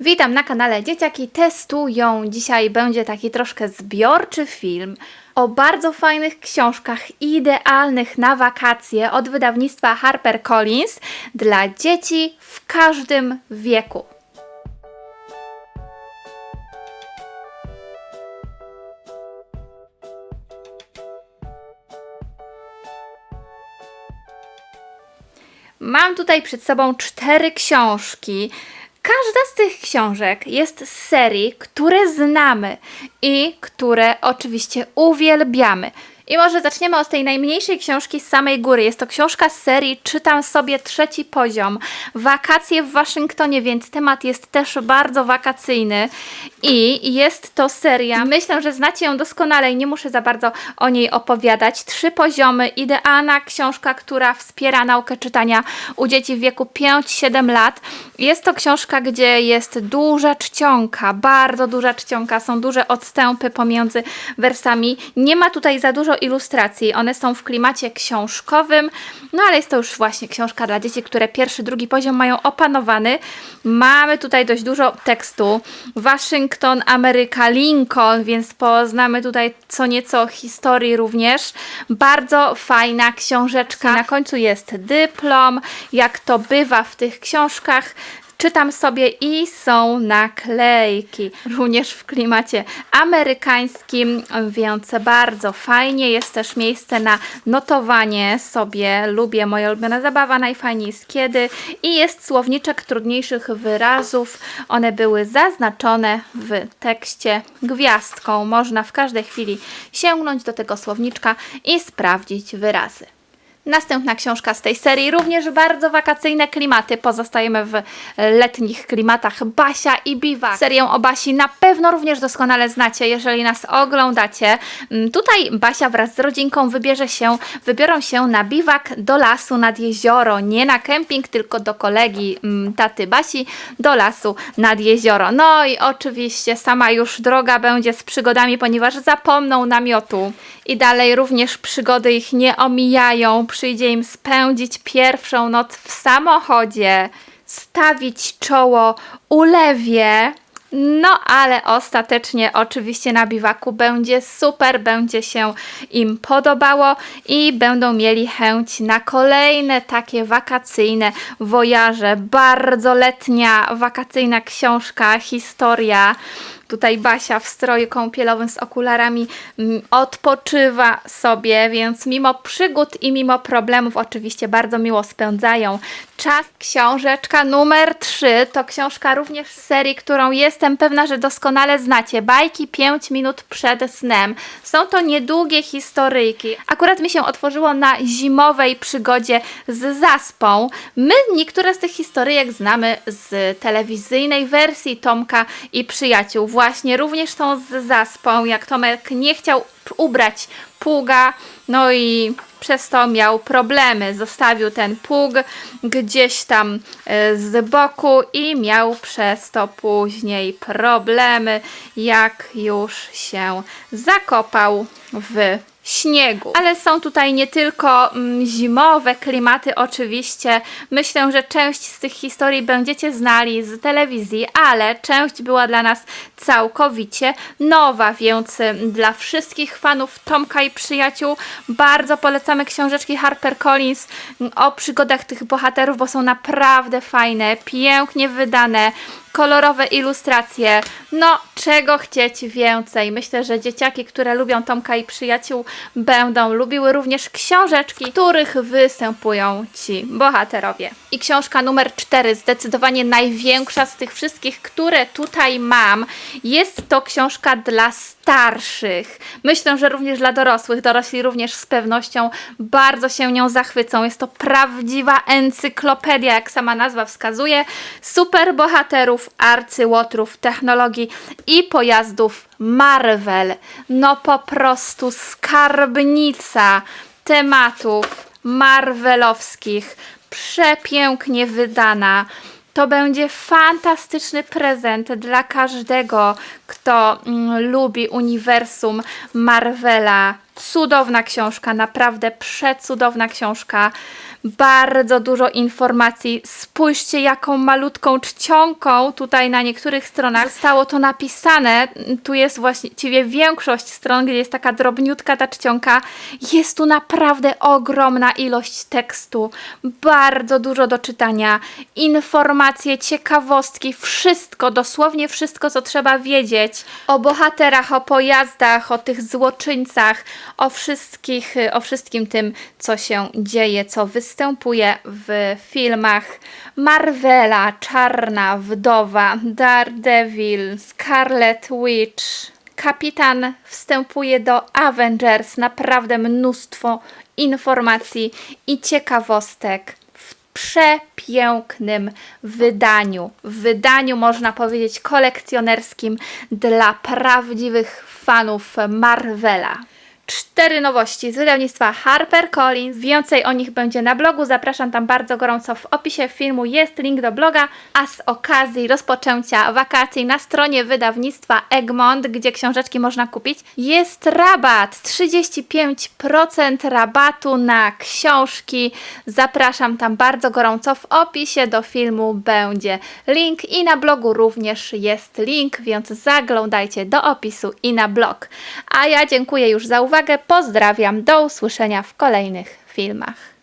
Witam na kanale Dzieciaki Testują. Dzisiaj będzie taki troszkę zbiorczy film o bardzo fajnych książkach idealnych na wakacje od wydawnictwa HarperCollins dla dzieci w każdym wieku. Mam tutaj przed sobą cztery książki. Każda z tych książek jest z serii, które znamy i które oczywiście uwielbiamy. I może zaczniemy od tej najmniejszej książki z samej góry. Jest to książka z serii Czytam sobie trzeci poziom. Wakacje w Waszyngtonie, więc temat jest też bardzo wakacyjny. I jest to seria, myślę, że znacie ją doskonale i nie muszę za bardzo o niej opowiadać. Trzy poziomy, idealna książka, która wspiera naukę czytania u dzieci w wieku 5-7 lat. Jest to książka, gdzie jest duża czcionka, bardzo duża czcionka, są duże odstępy pomiędzy wersami. Nie ma tutaj za dużo ilustracji, one są w klimacie książkowym, no ale jest to już właśnie książka dla dzieci, które pierwszy, drugi poziom mają opanowany. Mamy tutaj dość dużo tekstu. Waszyngton, Ameryka, Lincoln, więc poznamy tutaj co nieco historii również. Bardzo fajna książeczka. Na końcu jest dyplom, jak to bywa w tych książkach. Czytam sobie i są naklejki, również w klimacie amerykańskim, więc bardzo fajnie. Jest też miejsce na notowanie sobie. Lubię, moja ulubiona zabawa najfajniej jest kiedy. I jest słowniczek trudniejszych wyrazów. One były zaznaczone w tekście gwiazdką. Można w każdej chwili sięgnąć do tego słowniczka i sprawdzić wyrazy. Następna książka z tej serii, również bardzo wakacyjne klimaty. Pozostajemy w letnich klimatach Basia i Biwak. Serię o Basi na pewno również doskonale znacie, jeżeli nas oglądacie. Mm, Tutaj Basia wraz z rodzinką wybierze się, wybiorą się na biwak do lasu nad jezioro. Nie na kemping, tylko do kolegi mm, taty Basi do lasu nad jezioro. No i oczywiście sama już droga będzie z przygodami, ponieważ zapomną namiotu. I dalej również przygody ich nie omijają. Przyjdzie im spędzić pierwszą noc w samochodzie, stawić czoło ulewie. No, ale ostatecznie oczywiście na biwaku będzie super, będzie się im podobało i będą mieli chęć na kolejne takie wakacyjne wojaże. Bardzo letnia, wakacyjna książka, historia. Tutaj Basia w stroju kąpielowym z okularami mm, odpoczywa sobie, więc mimo przygód i mimo problemów oczywiście bardzo miło spędzają czas. Książeczka numer 3 to książka również z serii, którą jestem pewna, że doskonale znacie. Bajki 5 minut przed snem. Są to niedługie historyjki. Akurat mi się otworzyło na zimowej przygodzie z zaspą. My niektóre z tych historyjek znamy z telewizyjnej wersji Tomka i przyjaciół. Właśnie również są z zaspą, jak Tomek nie chciał ubrać pługa, no i przez to miał problemy. Zostawił ten pług gdzieś tam e, z boku i miał przez to później problemy, jak już się zakopał w śniegu. Ale są tutaj nie tylko mm, zimowe klimaty, oczywiście. Myślę, że część z tych historii będziecie znali z telewizji, ale część była dla nas całkowicie nowa, więc y, dla wszystkich fanów Tomka i przyjaciół bardzo polecamy książeczki HarperCollins mm, o przygodach tych bohaterów, bo są naprawdę fajne, pięknie wydane kolorowe ilustracje. No, czego chcieć więcej? Myślę, że dzieciaki, które lubią Tomka i przyjaciół, będą lubiły również książeczki, w których występują ci bohaterowie. I książka numer 4, zdecydowanie największa z tych wszystkich, które tutaj mam, jest to książka dla starszych. Myślę, że również dla dorosłych. Dorośli również z pewnością bardzo się nią zachwycą. Jest to prawdziwa encyklopedia, jak sama nazwa wskazuje, super bohaterów, arcyłotrów, technologii i pojazdów Marvel. No po prostu skarbnica tematów marvelowskich, przepięknie wydana. To będzie fantastyczny prezent dla każdego, kto mm, lubi uniwersum Marvela. Cudowna książka, naprawdę przecudowna książka. Bardzo dużo informacji. Spójrzcie, jaką malutką czcionką tutaj na niektórych stronach zostało to napisane. Tu jest właściwie większość stron, gdzie jest taka drobniutka ta czcionka. Jest tu naprawdę ogromna ilość tekstu. Bardzo dużo do czytania. Informacje, ciekawostki, wszystko, dosłownie wszystko, co trzeba wiedzieć o bohaterach, o pojazdach, o tych złoczyńcach, o wszystkich, o wszystkim tym, co się dzieje, co występuje w filmach Marvela, Czarna Wdowa, Daredevil, Scarlet Witch. Kapitan wstępuje do Avengers, naprawdę mnóstwo informacji i ciekawostek w przepięknym wydaniu. W wydaniu, można powiedzieć, kolekcjonerskim dla prawdziwych fanów Marvela. Cztery nowości z wydawnictwa HarperCollins. Więcej o nich będzie na blogu. Zapraszam tam bardzo gorąco. W opisie filmu jest link do bloga, a z okazji rozpoczęcia wakacji na stronie wydawnictwa Egmont, gdzie książeczki można kupić, jest rabat. 35% rabatu na książki. Zapraszam tam bardzo gorąco. W opisie do filmu będzie link i na blogu również jest link, więc zaglądajcie do opisu i na blog. A ja dziękuję już za uwagę. Pozdrawiam. Do usłyszenia w kolejnych filmach.